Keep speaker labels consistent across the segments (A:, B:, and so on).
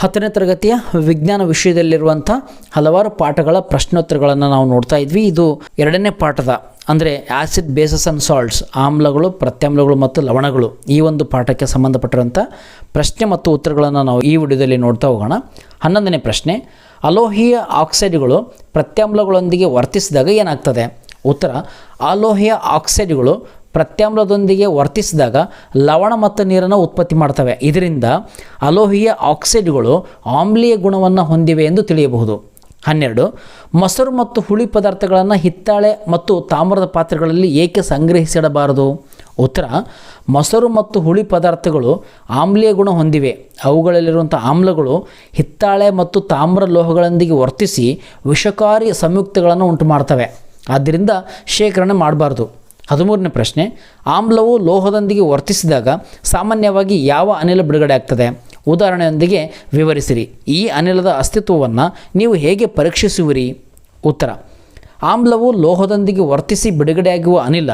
A: ಹತ್ತನೇ ತರಗತಿಯ ವಿಜ್ಞಾನ ವಿಷಯದಲ್ಲಿರುವಂಥ ಹಲವಾರು ಪಾಠಗಳ ಪ್ರಶ್ನೋತ್ತರಗಳನ್ನು ನಾವು ನೋಡ್ತಾ ಇದ್ವಿ. ಇದು ಎರಡನೇ ಪಾಠದ, ಅಂದರೆ ಆ್ಯಸಿಡ್ ಬೇಸಸ್ ಆ್ಯಂಡ್ ಸಾಲ್ಟ್ಸ್ ಆಮ್ಲಗಳು, ಪ್ರತ್ಯಾಮ್ಲಗಳು ಮತ್ತು ಲವಣಗಳು ಈ ಒಂದು ಪಾಠಕ್ಕೆ ಸಂಬಂಧಪಟ್ಟಿರುವಂಥ ಪ್ರಶ್ನೆ ಮತ್ತು ಉತ್ತರಗಳನ್ನು ನಾವು ಈ ವಿಡಿಯೋದಲ್ಲಿ ನೋಡ್ತಾ ಹೋಗೋಣ. ಹನ್ನೊಂದನೇ ಪ್ರಶ್ನೆ, ಅಲೋಹಿಯ ಆಕ್ಸೈಡ್ಗಳು ಪ್ರತ್ಯಾಮ್ಲಗಳೊಂದಿಗೆ ವರ್ತಿಸಿದಾಗ ಏನಾಗ್ತದೆ? ಉತ್ತರ, ಅಲೋಹಿಯ ಆಕ್ಸೈಡ್ಗಳು ಪ್ರತ್ಯಾಮ್ಲದೊಂದಿಗೆ ವರ್ತಿಸಿದಾಗ ಲವಣ ಮತ್ತು ನೀರನ್ನು ಉತ್ಪತ್ತಿ ಮಾಡ್ತವೆ. ಇದರಿಂದ ಅಲೋಹಿಯ ಆಕ್ಸೈಡ್ಗಳು ಆಮ್ಲೀಯ ಗುಣವನ್ನು ಹೊಂದಿವೆ ಎಂದು ತಿಳಿಯಬಹುದು. ಹನ್ನೆರಡು, ಮೊಸರು ಮತ್ತು ಹುಳಿ ಪದಾರ್ಥಗಳನ್ನು ಹಿತ್ತಾಳೆ ಮತ್ತು ತಾಮ್ರದ ಪಾತ್ರೆಗಳಲ್ಲಿ ಏಕೆ ಸಂಗ್ರಹಿಸಿಡಬಾರದು? ಉತ್ತರ, ಮೊಸರು ಮತ್ತು ಹುಳಿ ಪದಾರ್ಥಗಳು ಆಮ್ಲೀಯ ಗುಣ ಹೊಂದಿವೆ. ಅವುಗಳಲ್ಲಿರುವಂಥ ಆಮ್ಲಗಳು ಹಿತ್ತಾಳೆ ಮತ್ತು ತಾಮ್ರ ಲೋಹಗಳೊಂದಿಗೆ ವರ್ತಿಸಿ ವಿಷಕಾರಿ ಸಂಯುಕ್ತಗಳನ್ನು ಉಂಟು ಮಾಡ್ತವೆ ಆದ್ದರಿಂದ ಶೇಖರಣೆ ಮಾಡಬಾರ್ದು. ಹದಿಮೂರನೇ ಪ್ರಶ್ನೆ, ಆಮ್ಲವು ಲೋಹದೊಂದಿಗೆ ವರ್ತಿಸಿದಾಗ ಸಾಮಾನ್ಯವಾಗಿ ಯಾವ ಅನಿಲ ಬಿಡುಗಡೆ ಆಗ್ತದೆ? ಉದಾಹರಣೆಯೊಂದಿಗೆ ವಿವರಿಸಿರಿ. ಈ ಅನಿಲದ ಅಸ್ತಿತ್ವವನ್ನು ನೀವು ಹೇಗೆ ಪರೀಕ್ಷಿಸುವಿರಿ? ಉತ್ತರ, ಆಮ್ಲವು ಲೋಹದೊಂದಿಗೆ ವರ್ತಿಸಿ ಬಿಡುಗಡೆಯಾಗುವ ಅನಿಲ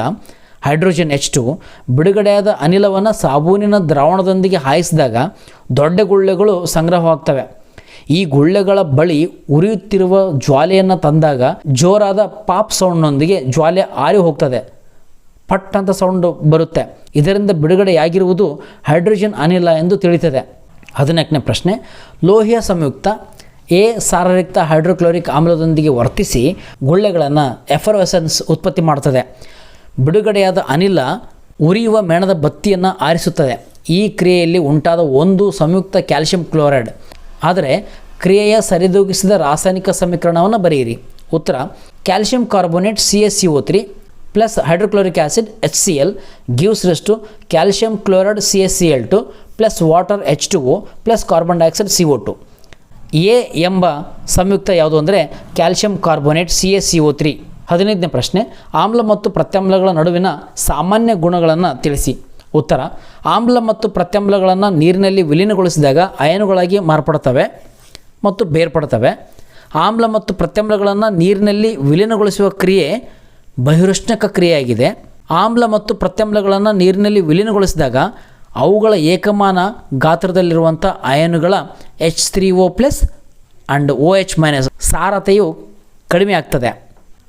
A: ಹೈಡ್ರೋಜನ್ ಎಚ್ ಟು ಬಿಡುಗಡೆಯಾದ ಅನಿಲವನ್ನು ಸಾಬೂನಿನ ದ್ರಾವಣದೊಂದಿಗೆ ಹಾಯಿಸಿದಾಗ ದೊಡ್ಡ ಗುಳ್ಳೆಗಳು ಸಂಗ್ರಹವಾಗ್ತವೆ. ಈ ಗುಳ್ಳೆಗಳ ಬಳಿ ಉರಿಯುತ್ತಿರುವ ಜ್ವಾಲೆಯನ್ನು ತಂದಾಗ ಜೋರಾದ ಪಾಪ್ ಸೌಂಡ್ನೊಂದಿಗೆ ಜ್ವಾಲೆ ಆರಿ ಹೋಗ್ತದೆ ಪಟ್ ಅಂತ ಸೌಂಡು ಬರುತ್ತೆ. ಇದರಿಂದ ಬಿಡುಗಡೆಯಾಗಿರುವುದು ಹೈಡ್ರೋಜನ್ ಅನಿಲ ಎಂದು ತಿಳಿತದೆ. ಹದಿನಾಲ್ಕನೇ ಪ್ರಶ್ನೆ, ಲೋಹಿಯ ಸಂಯುಕ್ತ ಎ ಸಾರರಿಕ್ತ ಹೈಡ್ರೋಕ್ಲೋರಿಕ್ ಆಮ್ಲದೊಂದಿಗೆ ವರ್ತಿಸಿ ಗುಳ್ಳೆಗಳನ್ನು ಎಫರ್ವೆಸನ್ಸ್ ಉತ್ಪತ್ತಿ ಮಾಡ್ತದೆ. ಬಿಡುಗಡೆಯಾದ ಅನಿಲ ಉರಿಯುವ ಮೇಣದ ಬತ್ತಿಯನ್ನು ಆರಿಸುತ್ತದೆ. ಈ ಕ್ರಿಯೆಯಲ್ಲಿ ಉಂಟಾದ ಒಂದು ಸಂಯುಕ್ತ ಕ್ಯಾಲ್ಸಿಯಂ ಕ್ಲೋರೈಡ್. ಆದರೆ ಕ್ರಿಯೆಯ ಸರಿದೂಗಿಸಿದ ರಾಸಾಯನಿಕ ಸಮೀಕರಣವನ್ನು ಬರೆಯಿರಿ. ಉತ್ತರ, calcium carbonate C S C O three plus hydrochloric acid H C L gives rest calcium chloride C S C L two plus water H two O plus carbon dioxide C O two A ಎಂಬ ಸಂಯುಕ್ತ ಯಾವುದು ಅಂದರೆ calcium carbonate C S C O three ಹದಿನೈದನೇ ಪ್ರಶ್ನೆ, ಆಮ್ಲ ಮತ್ತು ಪ್ರತ್ಯಾಮ್ಲಗಳ ನಡುವಿನ ಸಾಮಾನ್ಯ ಗುಣಗಳನ್ನು ತಿಳಿಸಿ. ಉತ್ತರ, ಆಮ್ಲ ಮತ್ತು ಪ್ರತ್ಯಾಮ್ಲಗಳನ್ನು ನೀರಿನಲ್ಲಿ ವಿಲೀನಗೊಳಿಸಿದಾಗ ಅಯನುಗಳಾಗಿ ಮಾರ್ಪಡ್ತವೆ ಮತ್ತು ಬೇರ್ಪಡ್ತವೆ ಆಮ್ಲ ಮತ್ತು ಪ್ರತ್ಯಾಮ್ಲಗಳನ್ನು ನೀರಿನಲ್ಲಿ ವಿಲೀನಗೊಳಿಸುವ ಕ್ರಿಯೆ ಬಹಿರುಷ್ಣಕ ಕ್ರಿಯೆಯಾಗಿದೆ. ಆಮ್ಲ ಮತ್ತು ಪ್ರತ್ಯಮ್ಲಗಳನ್ನು ನೀರಿನಲ್ಲಿ ವಿಲೀನಗೊಳಿಸಿದಾಗ ಅವುಗಳ ಏಕಮಾನ ಗಾತ್ರದಲ್ಲಿರುವಂಥ ಅಯನುಗಳ H three O plus and O H minus ಸಾರತೆಯು ಕಡಿಮೆ ಆಗ್ತದೆ.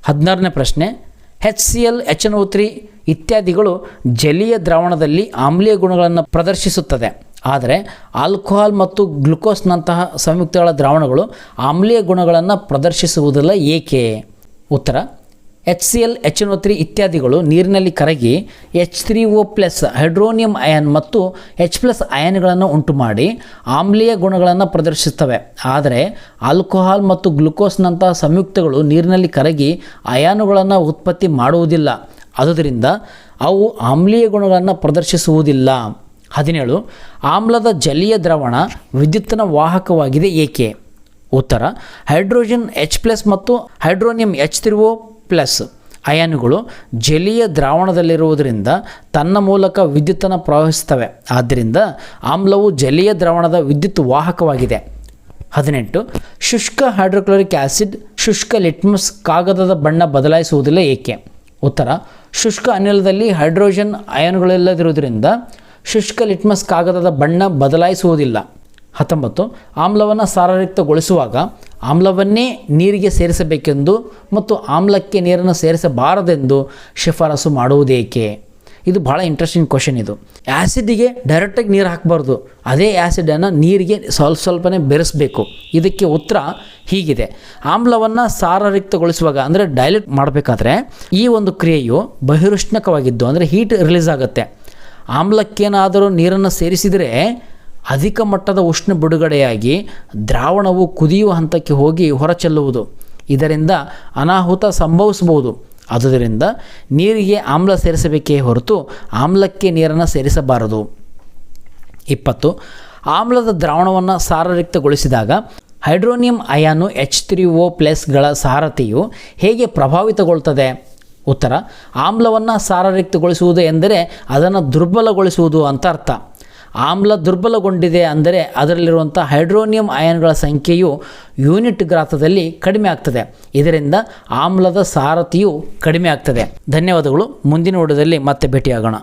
A: ಹದಿನಾರನೇ ಪ್ರಶ್ನೆ H C L H N O three ಇತ್ಯಾದಿಗಳು ಜಲೀಯ ದ್ರಾವಣದಲ್ಲಿ ಆಮ್ಲೀಯ ಗುಣಗಳನ್ನು ಪ್ರದರ್ಶಿಸುತ್ತದೆ. ಆದರೆ ಆಲ್ಕೋಹಾಲ್ ಮತ್ತು ಗ್ಲುಕೋಸ್ನಂತಹ ಸಂಯುಕ್ತಗಳ ದ್ರಾವಣಗಳು ಆಮ್ಲೀಯ ಗುಣಗಳನ್ನು ಪ್ರದರ್ಶಿಸುವುದಿಲ್ಲ ಏಕೆ? ಉತ್ತರ H C L H N O three ಇತ್ಯಾದಿಗಳು ನೀರಿನಲ್ಲಿ ಕರಗಿ H three O plus hydronium ion ಮತ್ತು ಎಚ್ ಪ್ಲಸ್ ಅಯಾನ್ಗಳನ್ನು ಉಂಟು ಮಾಡಿ ಆಮ್ಲೀಯ ಗುಣಗಳನ್ನು ಪ್ರದರ್ಶಿಸ್ತವೆ ಆದರೆ ಆಲ್ಕೋಹಾಲ್ ಮತ್ತು ಗ್ಲುಕೋಸ್ನಂತಹ ಸಂಯುಕ್ತಗಳು ನೀರಿನಲ್ಲಿ ಕರಗಿ ಅಯಾನುಗಳನ್ನು ಉತ್ಪತ್ತಿ ಮಾಡುವುದಿಲ್ಲ. ಆದುದರಿಂದ ಅವು ಆಮ್ಲೀಯ ಗುಣಗಳನ್ನು ಪ್ರದರ್ಶಿಸುವುದಿಲ್ಲ. ಹದಿನೇಳು, ಆಮ್ಲದ ಜಲೀಯ ದ್ರವಣ ವಿದ್ಯುತ್ತಿನ ವಾಹಕವಾಗಿದೆ ಏಕೆ? ಉತ್ತರ, ಹೈಡ್ರೋಜನ್ ಎಚ್ ಪ್ಲಸ್ ಮತ್ತು ಹೈಡ್ರೋನಿಯಂ ಎಚ್ ತಿರುವೋ ಪ್ಲಸ್ ಅಯಾನುಗಳು ಜಲೀಯ ದ್ರಾವಣದಲ್ಲಿರುವುದರಿಂದ ತನ್ನ ಮೂಲಕ ವಿದ್ಯುತ್ತನ್ನು ಪ್ರವಹಿಸ್ತವೆ ಆದ್ದರಿಂದ ಆಮ್ಲವು ಜಲೀಯ ದ್ರಾವಣದ ವಿದ್ಯುತ್ ವಾಹಕವಾಗಿದೆ. ಹದಿನೆಂಟು, ಶುಷ್ಕ ಹೈಡ್ರೋಕ್ಲೋರಿಕ್ ಆ್ಯಸಿಡ್ ಶುಷ್ಕ ಲಿಟ್ಮಸ್ ಕಾಗದದ ಬಣ್ಣ ಬದಲಾಯಿಸುವುದಿಲ್ಲ ಏಕೆ? ಉತ್ತರ, ಶುಷ್ಕ ಅನಿಲದಲ್ಲಿ ಹೈಡ್ರೋಜನ್ ಅಯಾನುಗಳಿಲ್ಲದಿರುವುದರಿಂದ ಶುಷ್ಕ ಲಿಟ್ಮಸ್ ಕಾಗದದ ಬಣ್ಣ ಬದಲಾಯಿಸುವುದಿಲ್ಲ. ಹತ್ತೊಂಬತ್ತು, ಆಮ್ಲವನ್ನು ಸಾರಯುಕ್ತಗೊಳಿಸುವಾಗ ಆಮ್ಲವನ್ನೇ ನೀರಿಗೆ ಸೇರಿಸಬೇಕೆಂದು ಮತ್ತು ಆಮ್ಲಕ್ಕೆ ನೀರನ್ನು ಸೇರಿಸಬಾರದೆಂದು ಶಿಫಾರಸು ಮಾಡುವುದೇಕೆ? ಇದು ಭಾಳ ಇಂಟ್ರೆಸ್ಟಿಂಗ್ ಕ್ವಶನ್ ಇದು. ಆ್ಯಸಿಡಿಗೆ ಡೈರೆಕ್ಟಾಗಿ ನೀರು ಹಾಕಬಾರ್ದು. ಅದೇ ಆ್ಯಸಿಡನ್ನು ನೀರಿಗೆ ಸ್ವಲ್ಪ ಸ್ವಲ್ಪನೇ ಬೆರೆಸಬೇಕು. ಇದಕ್ಕೆ ಉತ್ತರ ಹೀಗಿದೆ. ಆಮ್ಲವನ್ನು ಸಾರರಿಕ್ತಗೊಳಿಸುವಾಗ ಅಂದರೆ ಡೈಲ್ಯೂಟ್ ಮಾಡಬೇಕಾದ್ರೆ ಈ ಒಂದು ಕ್ರಿಯೆಯು ಬಹಿರುಷ್ಣಕವಾಗಿದ್ದು ಅಂದರೆ ಹೀಟ್ ರಿಲೀಸ್ ಆಗುತ್ತೆ. ಆಮ್ಲಕ್ಕೇನಾದರೂ ನೀರನ್ನು ಸೇರಿಸಿದರೆ ಅಧಿಕ ಮಟ್ಟದ ಉಷ್ಣ ಬಿಡುಗಡೆಯಾಗಿ ದ್ರಾವಣವು ಕುದಿಯುವ ಹಂತಕ್ಕೆ ಹೋಗಿ ಹೊರಚೆಲ್ಲುವುದು. ಇದರಿಂದ ಅನಾಹುತ ಸಂಭವಿಸಬಹುದು. ಆದುದರಿಂದ ನೀರಿಗೆ ಆಮ್ಲ ಸೇರಿಸಬೇಕೇ ಹೊರತು ಆಮ್ಲಕ್ಕೆ ನೀರನ್ನು ಸೇರಿಸಬಾರದು. ಇಪ್ಪತ್ತು, ಆಮ್ಲದ ದ್ರಾವಣವನ್ನು ಸಾರರಿಕ್ತಗೊಳಿಸಿದಾಗ hydronium ion H three O ಪ್ಲಸ್ಗಳ ಸಾರತೆಯು ಹೇಗೆ ಪ್ರಭಾವಿತಗೊಳ್ತದೆ? ಉತ್ತರ, ಆಮ್ಲವನ್ನು ಸಾರರಿಕ್ತಗೊಳಿಸುವುದು ಎಂದರೆ ಅದನ್ನು ದುರ್ಬಲಗೊಳಿಸುವುದು ಅಂತ ಅರ್ಥ. ಆಮ್ಲ ದುರ್ಬಲಗೊಂಡಿದೆ ಅಂದರೆ ಅದರಲ್ಲಿರುವಂಥ ಹೈಡ್ರೋನಿಯಂ ಅಯಾನ್ಗಳ ಸಂಖ್ಯೆಯು ಯೂನಿಟ್ ಗ್ರಾಥದಲ್ಲಿ ಕಡಿಮೆ ಆಗ್ತದೆ. ಇದರಿಂದ ಆಮ್ಲದ ಸಾರಥಿಯು ಕಡಿಮೆ ಆಗ್ತದೆ. ಧನ್ಯವಾದಗಳು. ಮುಂದಿನ ವಿಡಿಯೋದಲ್ಲಿ ಮತ್ತೆ ಭೇಟಿಯಾಗೋಣ.